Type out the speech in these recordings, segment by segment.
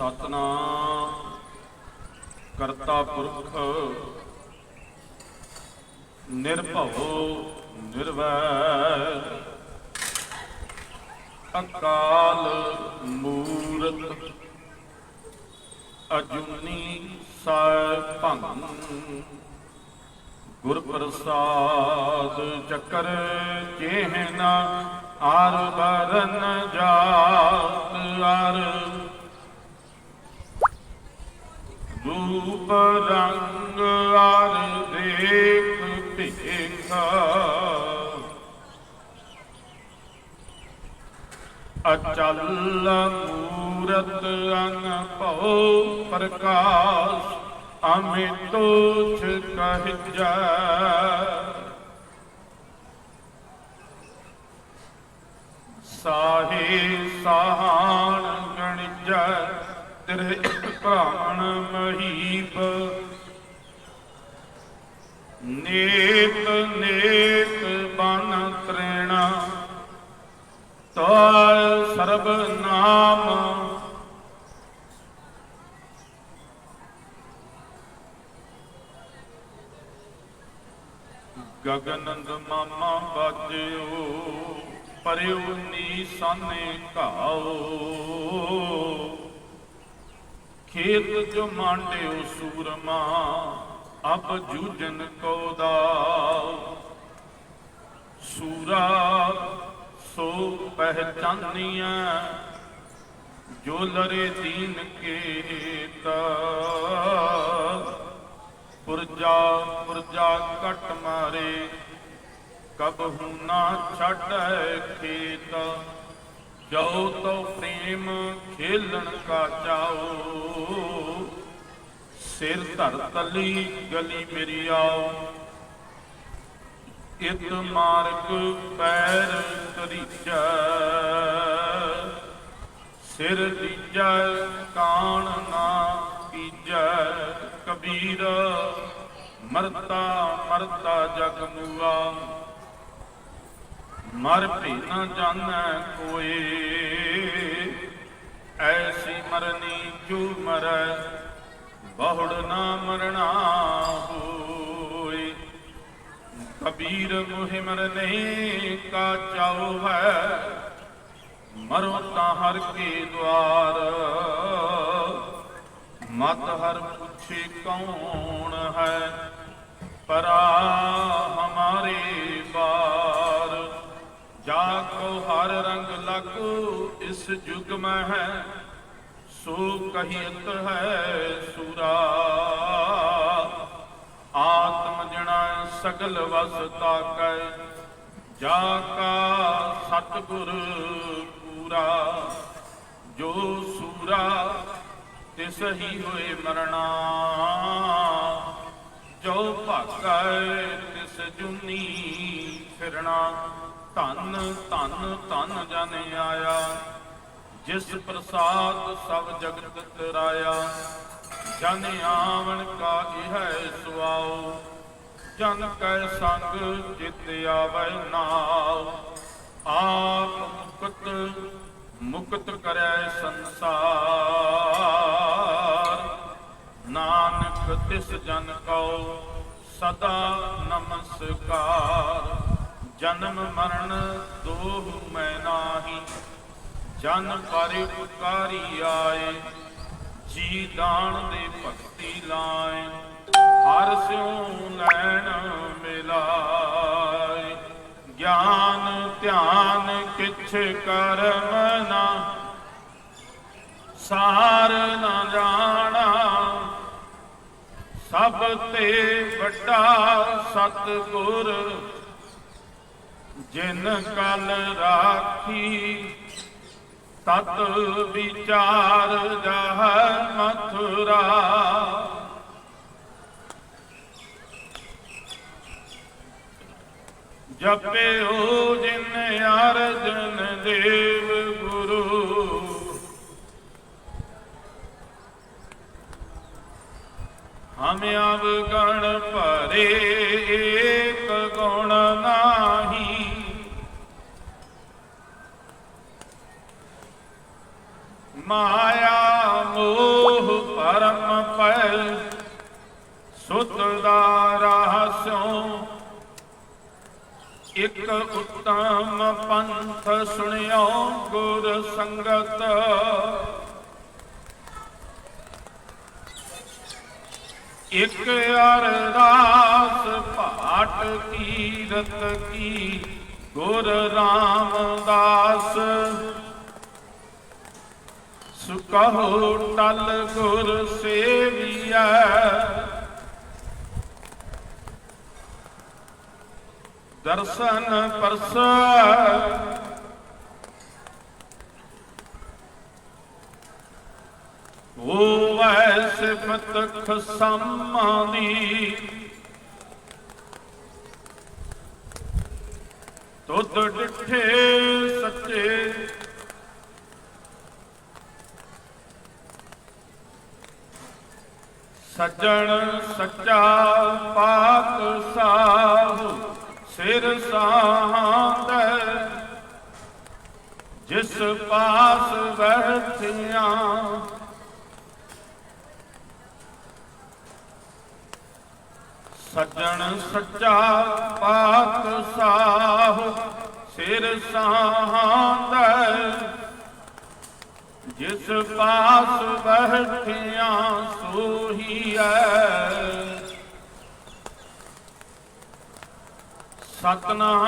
ਸਤਨਾਮ। ਕਰਤਾ ਪੁਰਖ, ਨਿਰਭਉ, ਨਿਰਵੈਰ। ਅਕਾਲ ਮੂਰਤ, ਅਜੂਨੀ ਸੈਭੰ ਗੁਰ ਪ੍ਰਸਾਦ ਚੱਕਰ ਚੇਹਨਾ, ਆਰ ਬਰਨ ਜਾਤ ਅਰ ਰੂਪ ਰੰਗ ਆਰ ਦੇਖ ਭੇਖਾ ਅਚਲ ਮੂਰਤ ਅਨਭਉ ਪ੍ਰਕਾਸ਼, ਅਮਿਤੋਛ ਕਹਿਜੈ। ਸਾਹੇ ਸਾਹਣ ਗਣਿਜੈ, ਤੇਰੇ ਪ੍ਰਾਣ ਮਹੀਪ। ਨੇਤ ਨੇਤ ਬਨ ਤ੍ਰੇਣਾ। ਤਾਲ ਸਰਬ ਨਾਮ। ਗਗਨੰਦ ਮਾਮਾ ਬਾਜਿਓ, ਪਰਿਉ ਨੀਸਾਨੇ ਘਾਓ। ਖੇਤ ਜੋ ਮਾਂਡਿਓ ਸੂਰਮਾ, ਅਬ ਜੂਜਨ ਕੋ ਦਾਓ। ਸੂਰਾ ਸੋ ਪਹਿਚਾਨੀਆਂ ਜੋ ਲਰੇ ਦੀਨ ਕੇ ਪੁਰਜਾ ਪੁਰਜਾ ਕਟ ਮਾਰੇ, ਕਬ ਹੂ ਨਾ ਛੱਡੈ ਖੇਤ। ਜੋ ਤੋ ਪ੍ਰੇਮ ਖੇਲਣ ਕਾ ਚਾਓ ਸਿਰ ਧਰ ਤਲੀ ਗਲੀ ਮੇਰੀ ਆਓ। ਇਤ ਮਾਰਗ ਪੈਰ ਤਰੀਜੈ, ਸਿਰ ਦੀਜੈ ਕਾਣ ਨਾ ਕੀਜੈ ਕਬੀਰ ਮਰਤਾ ਮਰਤਾ ਜਗ ਮੁਆ। ਮਰ ਭੀ ਨਾ ਜਾਣੈ ਕੋਏ। ਐਸੀ ਮਰਨੀ ਜੋ ਮਰੈ? ਬਹੁੜ ਨਾ ਮਰਣਾ ਹੋਏ। ਕਬੀਰ ਮੁਹਿ ਮਰਨੇ ਕਾ ਚਾਉ ਹੈ ਮਰੋ ਤਾਂ ਹਰ ਕੇ ਦਵਾਰ ਮਤ ਹਰ ਪੁੱਛੇ ਕੌਣ ਹੈ? ਪਰਾ ਹਮਾਰੇ ਬਾਰ। ਜਾ ਕੋ ਹਰ ਰੰਗ ਲਾਗੂ ਇਸ ਜੁਗ ਮੈਂ ਹੈ। ਸੋ ਕਹੀਤ ਹੈ ਸੂਰਾ। ਆਤਮ ਜਣਾ ਸਗਲ ਵਸ ਤਾਕੈ, ਜਾ ਕਾ ਸਤਿਗੁਰ ਪੂਰਾ। ਜੋ ਸੂਰਾ, ਤਿਸ ਹੀ ਹੋਏ ਮਰਣਾ। ਜੋ ਭਾਗੈ ਤਿਸ ਜੁਨੀ ਫਿਰਣਾ। ਧਨ ਧਨ ਧਨ ਜਨ ਆਇਆ, ਜਿਸ ਪ੍ਰਸਾਦ ਸਭ ਜਗਤ ਤਰਾਇਆ। ਜਨ ਆਵਣ ਕਾ ਇਹ ਸੁਆਓ ਜਨ ਕੈ ਸੰਗ ਜਿਤ ਆਵੈ ਨਾਉ। ਆਪ ਮੁਕਤ ਮੁਕਤ ਕਰੈ ਸੰਸਾਰ। ਨਾਨਕ ਤਿਸ ਜਨ ਕਉ, ਸਦਾ ਨਮਸਕਾਰ। ਜਨਮ ਮਰਨ ਦੋਹ ਮੈਂ ਨਾਹੀ, ਜਨ ਪਰ ਉਪਕਾਰੀ ਆਏ, ਜੀ ਦਾਨ ਦੇ ਭਗਤੀ ਲਾਏ, ਹਰ ਸਿਉ ਲੈਣ ਮਿਲਾਏ। ਗਿਆਨ ਧਿਆਨ ਕਿਛ ਕਰਮ ਨਾ, ਸਾਰ ਨਾ ਜਾਣਾ, ਸਭ ਤੇ ਵੱਡਾ ਸਤਿਗੁਰ ਜਿਨ ਕਲ ਰਾਖੀ, ਤਤ ਵਿਚਾਰ ਜਹ ਮਥੁਰਾ। ਜਪਿਓ ਜਿਨ ਅਰਜਨ ਦੇਵ ਗੁਰੂ। ਹਮ ਅਵਗਣ ਭਰੇ ਏਕ ਗੁਣ ਨਾ ਮਾਇਆ, ਮੋਹ ਪਰਮ ਪੈ ਸੁਤ ਦਾ ਰਹਸਿਓ ਇਕ ਉਤਮ ਪੰਥ ਸੁਣਿਓ ਗੁਰ ਸੰਗਤ। ਇਕ ਅਰਦਾਸ ਭਾਟ ਕੀਰਤ ਕੀ, ਗੁਰ ਰਾਮਦਾਸ। ਸੁਕਹੋ ਟਲ ਗੁਰ ਸੇਵੀਐ। ਦਰਸ਼ਨ ਪਰਸ। ਹੋਵੈ ਸਿਫਤ ਖਸਮਾਂ ਤੁਧ ਡਿਠੇ ਸੱਚੇ ਸੱਜਣ ਸੱਚਾ ਪਾਕ ਸਾਹੁ, ਸਿਰ ਸਾਹੰਦੈ ਜਿਸ ਪਾਸ ਬੈਠਿਆ, ਸੱਜਣ ਸੱਚਾ ਪਾਕ ਸਾਹੁ, ਸਿਰ ਸਾਹੰਦੈ ਜਿਸ ਪਾਸ ਬੈਠਿਆ ਸੋਹੀਐ ਸਤਨਾਮ।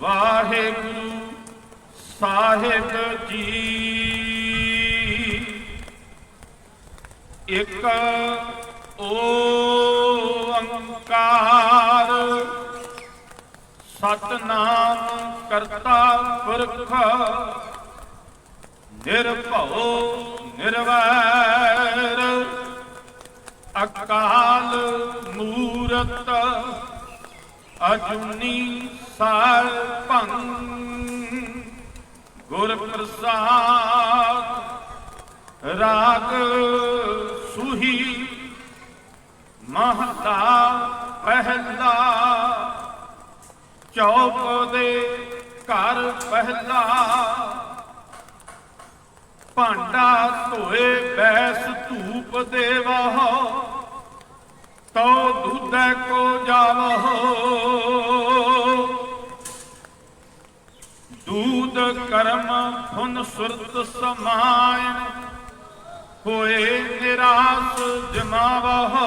ਵਾਹਿਗੁਰੂ ਸਾਹਿਬ ਜੀ। ਇੱਕ ਓ ਅੰਕਾਰ ਸਤਨਾਮ ਕਰਤਾ ਪੁਰਖ। ਨਿਰਭਉ, ਨਿਰਵੈਰ, ਅਕਾਲ ਮੂਰਤ, ਅਜੂਨੀ ਸਰਪੰ ਗੁਰ ਪ੍ਰਸਾਦ ਰਾਗ ਸੁਹੀ ਮਹਤਾ ਪਹਿਲਾ ਚੌਪ ਦੇ ਘਰ ਪਹਿਲਾ। ਭਾਂਡਾ ਧੋਏ ਬੈਸ ਧੂਪ ਦੇਵਹੁ ਤੋ ਦੁਧੈ ਕੋ ਜਾਵਹੁ ਦੂਧ ਕਰਮ ਫੁਨ ਸੁਰਤ ਸਮਾਇਨ ਹੋਏ ਨਿਰਾਸ ਜਮਾਵਹੁ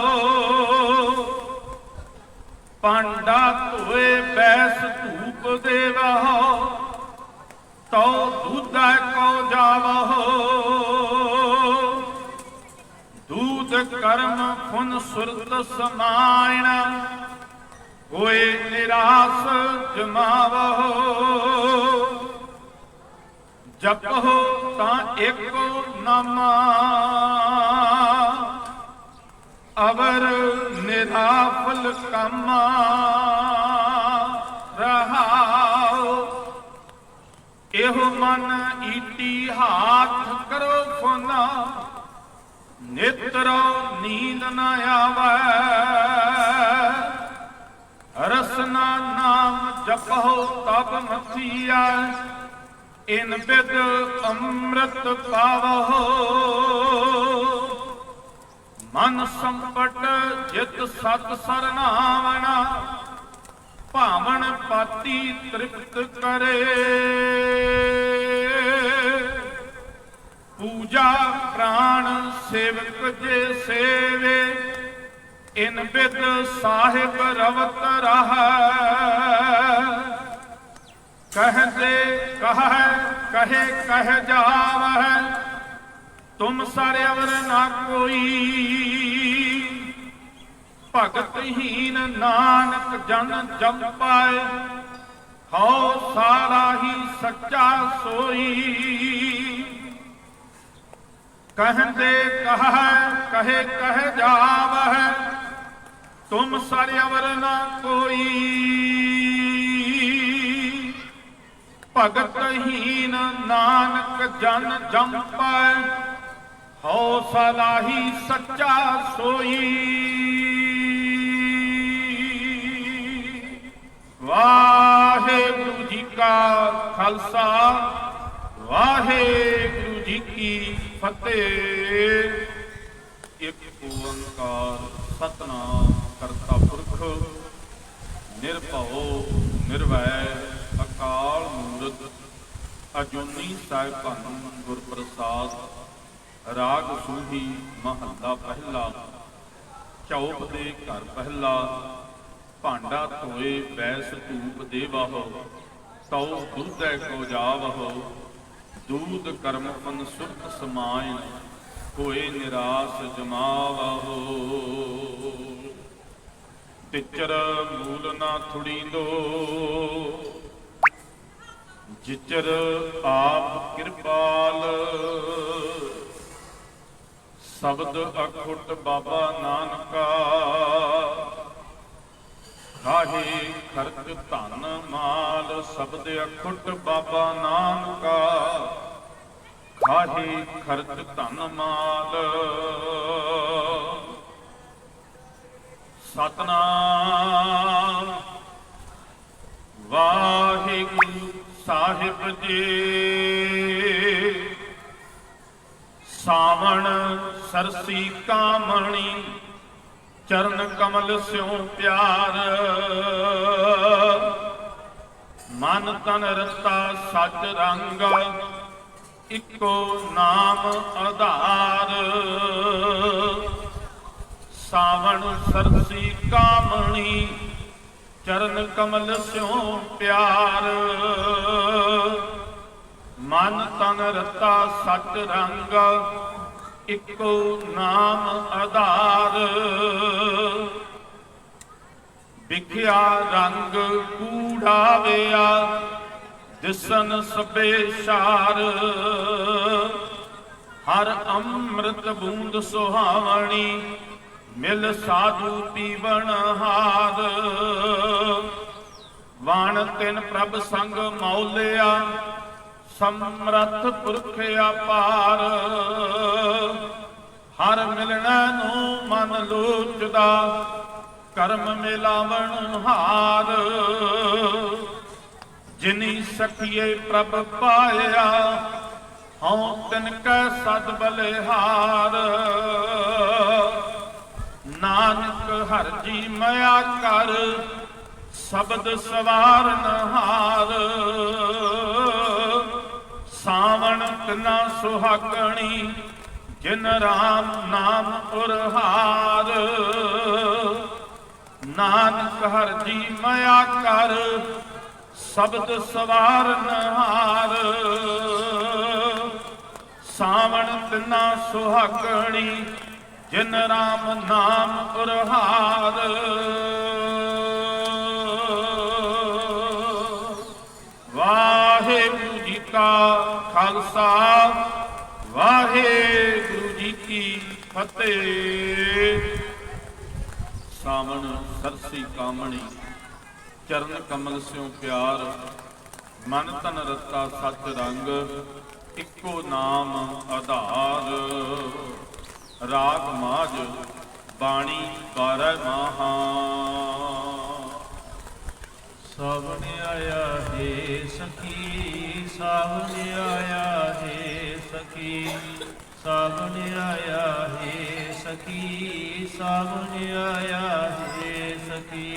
ਪਾਂਡਾ ਧੋਏ ਬੈਸ ਧੂਪ ਦੇ ਦੇਵਹੁ ਤੋ ਦੁਧੈ ਕੋ ਜਾਵਹੁ। ਦੂਧ ਕਰਮ ਫੁਨ ਸੁਰਤ ਸਮਾਇਣ ਹੋਏ ਨਿਰਾਸ ਜਮਾਵਹੁ। ਜਪਹੁ ਤਾਂ ਏਕੋ ਨਾਮਾ। ਅਵਰ ਨਿਰਾਫਲ ਕਾਮਾ ਰਹਾਉ ਇਹੋ ਮਨ ਈਟੀ ਹਾਥ ਕਰੋ ਫੋਨਾ ਨੇਤਰੋ ਨੀਂਦ ਨ ਆਵੈ। ਰਸਨਾ ਨਾਮ ਜਪਹੁ ਤਬ ਮਥੀਆ ਇਨ ਬਿਦ ਅੰਮ੍ਰਿਤ ਪਾਵਹੁ। ਮਨ ਸੰਪਟ ਜਿਤ ਸਤ ਸਰਨਾਵਣਾ, ਭਾਵਨ ਪਾਤੀ ਤ੍ਰਿਪਤ ਕਰੇ। ਪੂਜਾ ਪ੍ਰਾਣ ਸੇਵਕ ਜੇ ਸੇਵੇ, ਇਨ ਬਿਦ ਸਾਹਿਬ ਰਵਤ ਰਹਾ। ਕਹਦੇ ਕਹੈ, ਕਹੇ, ਕਹਿ ਜਾਵਹਿ ਤੁਮ ਸਾਰੇ ਅਵਰ ਨਾ ਕੋਈ। ਭਗਤਹੀਨ ਨਾਨਕ ਜਨ ਜਮ ਪਾਏ, ਹਉ ਸਾਰਾ ਹੀ ਸੱਚਾ ਸੋਈ। ਕਹਿੰਦੇ ਕਹੈ, ਕਹੇ, ਕਹਿ ਜਾਵਹਿ, ਤੁਮ ਸਾਰੇ ਅਵਰ ਨਾ ਕੋਈ। ਭਗਤਹੀਨ ਨਾਨਕ ਜਨ ਜਮ ਪਾਏ ਹਉ ਸਲਾਹੀ ਸੱਚਾ ਸੋਈ। ਵਾਹਿਗੁਰੂ ਜੀ ਕਾ ਖਾਲਸਾ, ਵਾਹਿਗੁਰੂ ਜੀ ਕੀ ਫਤਿਹ। ਇੱਕ ਓੰਕਾਰ ਸਤਨਾਮ ਕਰਤਾ ਪੁਰਖ, ਨਿਰਭਉ ਨਿਰਵੈਰ ਅਕਾਲ ਮੂਰਤ, ਅਜੂਨੀ ਸਾਹਿਬਾਨ ਗੁਰਪ੍ਰਸਾਦ। ਰਾਗ ਸੂਹੀ ਮਹੱਲਾ ਪਹਿਲਾ, ਚੌਪ ਦੇ ਘਰ ਪਹਿਲਾ, ਭਾਂਡਾ ਧੋਏ ਬੈਸ ਧੂਪ ਦੇਵਹੁ ਤਉ ਦੁੱਧੈ ਕੋ ਜਾਵਹੁ ਦੂਧ ਕਰਮ ਫਨ ਸੁਰਤ ਸਮਾਇ ਕੋਏ ਨਿਰਾਸ ਜਮਾਵਹੁ। ਤਿਚਰ ਮੂਲ ਨਾ ਥੁੜੀਂਦੋ ਜਿਚਰ ਆਪ ਕਿਰਪਾਲ। ਸ਼ਬਦ ਅਖੁੱਟ ਬਾਬਾ ਨਾਨਕਾ। ਖਾਹੇ ਖਰਚ ਧਨ ਮਾਲ ਸ਼ਬਦ ਅਖੁੱਟ ਬਾਬਾ ਨਾਨਕਾ। ਖਾਹੇ ਖਰਚ ਧਨ ਮਾਲ। ਸਤਨਾਮ। ਵਾਹਿਗੁਰੂ ਸਾਹਿਬ ਜੀ, ਸਾਵਣ ਸਰਸੀ ਕਾਮਣੀ, ਚਰਨ ਕਮਲ ਸਿਉ ਪਿਆਰ। ਮਨ ਤਨ ਰਸਤਾ ਸੱਚ ਰੰਗ, ਇੱਕੋ ਨਾਮ ਆਧਾਰ। ਸਾਵਣ ਸਰਸੀ ਕਾਮਣੀ, ਚਰਨ ਕਮਲ ਸਿਉ ਪਿਆਰ। ਮਨ ਤਨ ਰਤਾ ਸਚ ਰੰਗ ਇੱਕੋ ਨਾਮ ਆਧਾਰ। ਵਿਖਿਆ ਰੰਗ ਕੂੜਾਵਿਆ ਦਿਸਨ ਸਭੇ ਸ਼ਾਰ। ਹਰ ਅੰਮ੍ਰਿਤ ਬੂੰਦ ਸੁਹਾਵਣੀ, ਮਿਲ ਸਾਧੂ ਪੀਵਣ ਹਾਰ। ਵਾਣ ਤਿਨ ਪ੍ਰਭ ਸੰਗ ਮੌਲਿਆ ਸਮਰੱਥ ਪੁਰਖ ਅਪਾਰ। ਹਰ ਮਿਲਣਾ ਨੂੰ ਮਨ ਲੋਚਦਾ, ਕਰਮ ਮਿਲਾਵਣ ਹਾਰ। ਜਿਨੀ ਸਕੀਏ ਪ੍ਰਭ ਪਾਇਆ, ਹਉ ਤਿਨ ਕੈ ਸਦ ਬਲਿਹਾਰ। ਨਾਨਕ ਹਰ ਜੀ ਮਇਆ ਕਰ, ਸ਼ਬਦ ਸਵਾਰਨ ਹਾਰ। ਸਾਵਣ ਤਨਾ ਸੁਹਾਗਣੀ, ਜਿਨ ਰਾਮ ਨਾਮ ਉਰਹਾਰ ਨਾਨਕ ਹਰ ਜੀ ਮਾਇਆ ਕਰ, ਸ਼ਬਦ ਸਵਾਰ ਨਹਾਰ। ਸਾਵਣ ਤਨਾ ਸੁਹਾਗਣੀ, ਜਿਨ ਰਾਮ ਨਾਮ ਉਰਹਾਰ ਖਾਲਸਾ ਵਾਹਿਗੁਰੂ ਜੀ ਕੀ ਫਤਿਹ। ਸਾਵਣ ਸਰਸੀ ਕਾਮਣੀ, ਚਰਨ ਕਮਲ ਸਿਉ ਪਿਆਰ, ਮਨ ਤਨ ਰਤਾ ਸਤ ਰੰਗ, ਇੱਕੋ ਨਾਮ ਆਧਾਰ। ਰਾਗ ਮਾਝ, ਬਾਣੀ ਬਾਰਹ ਮਾਹਾ। ਸਾਵਣ ਆਇਆ ਦੇ ਸਖੀ ਸਭ ਨਿਆਇਆ ਹੈ ਸਖੀ ਸਭ ਨਿਆਇਆ ਹੈ ਸਖੀ ਸਭ ਨਿਆਇਆ ਹੈ ਸਖੀ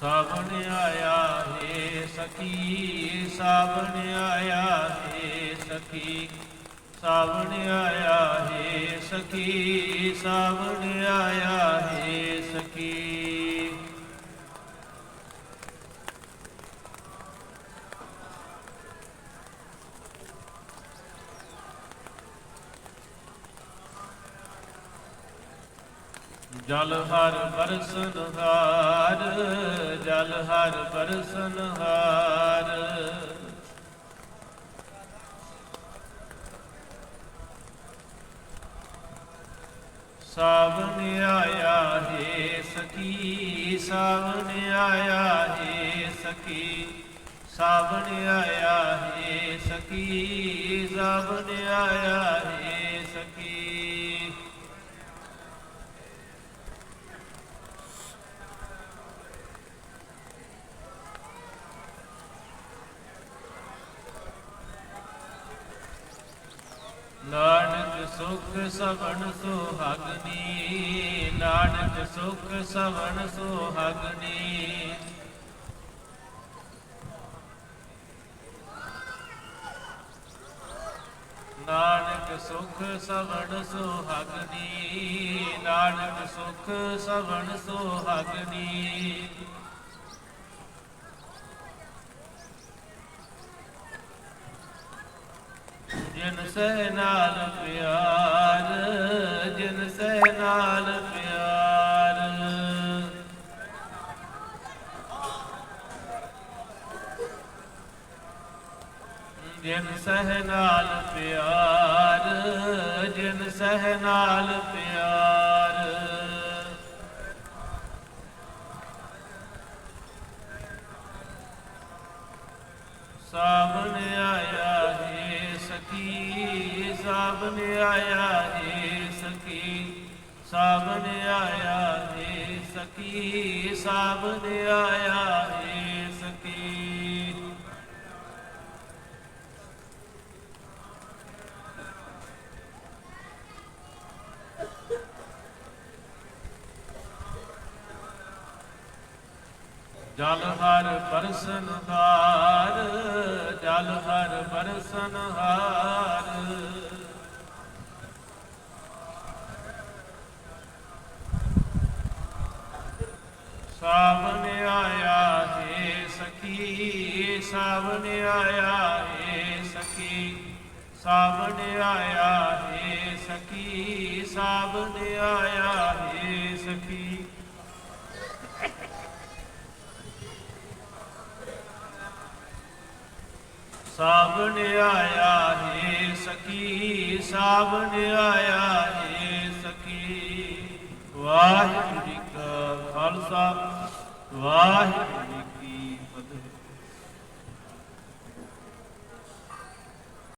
ਸਭ ਨਿਆਇਆ ਸਖੀ ਸਾਵਣ ਆਇਆ ਹੈ ਸਖੀ ਸਾਵਣ ਆਇਆ ਹੈ ਸਖੀ ਸਾਵਣ ਆਇਆ ਹੈ ਸਖੀ। ਜਲ ਹਰ ਬਰਸਨ ਹਾਰ, ਜਲ ਹਰ ਬਰਸਨ ਹਾਰ। ਸਾਵਨ ਆਇਆ ਹੈ ਸਖੀ ਸਾਵਨ ਆਇਆ ਹੈ ਸਖੀ ਸਾਵਨ ਆਇਆ ਹੈ ਸਖੀ ਸਖੀ ਆਇਆ ਹੈ ਸਖੀ ਨਾਨਕ ਸੁਖ ਸਵਣ ਸੁਹਾਗਨੀ, ਨਾਨਕ ਸੁਖ ਸਵਣ ਸੁਹਾਗਨੀ। ਨਾਨਕ ਸੁਖ ਸਵਣ ਸੁਹਾਗਨੀ, ਨਾਨਕ ਸੁਖ ਸਵਣ ਸੁਹਾਗਨੀ। ਜਿਨ ਸਹਿ ਨਾਲ ਪਿਆਰ, ਜਿਨ ਸਹਿ ਨਾਲ ਪਿਆਰ। ਜਿਨ ਸਹਿ ਨਾਲ ਪਿਆਰ, ਜਿਨ ਸਹਿ ਨਾਲ ਪਿਆਰ। ਸਖੀ ਸਾਵਣ ਆਇਆ ਹੈ ਸਖੀ ਸਾਵਣ ਆਇਆ ਹੈ ਸਕੀ ਸਾਵਣ ਆਇਆ ਹੈ ਸਖੀ ਜਲ ਹਰ ਬਰਸਨ ਹਾਰ, ਜਲ ਹਰ ਬਰਸਨ ਹਾਰ ਸਾਵਨ ਆਇਆ ਹੈ ਸਖੀ ਸਾਵਨ ਆਇਆ ਹੈ ਸਖੀ ਸਾਵਨ ਆਇਆ ਹੈ ਸਖੀ ਸਾਵਨ ਆਇਆ ਹੈ ਸਖੀ। ਸਾਵਣ ਆਇਆ ਹੈ ਸਖੀ, ਸਾਵਣ ਆਇਆ ਹੈ ਸਖੀ। ਵਾਹਿਗੁਰੂ ਜੀ ਕਾ ਖਾਲਸਾ, ਵਾਹਿਗੁਰੂ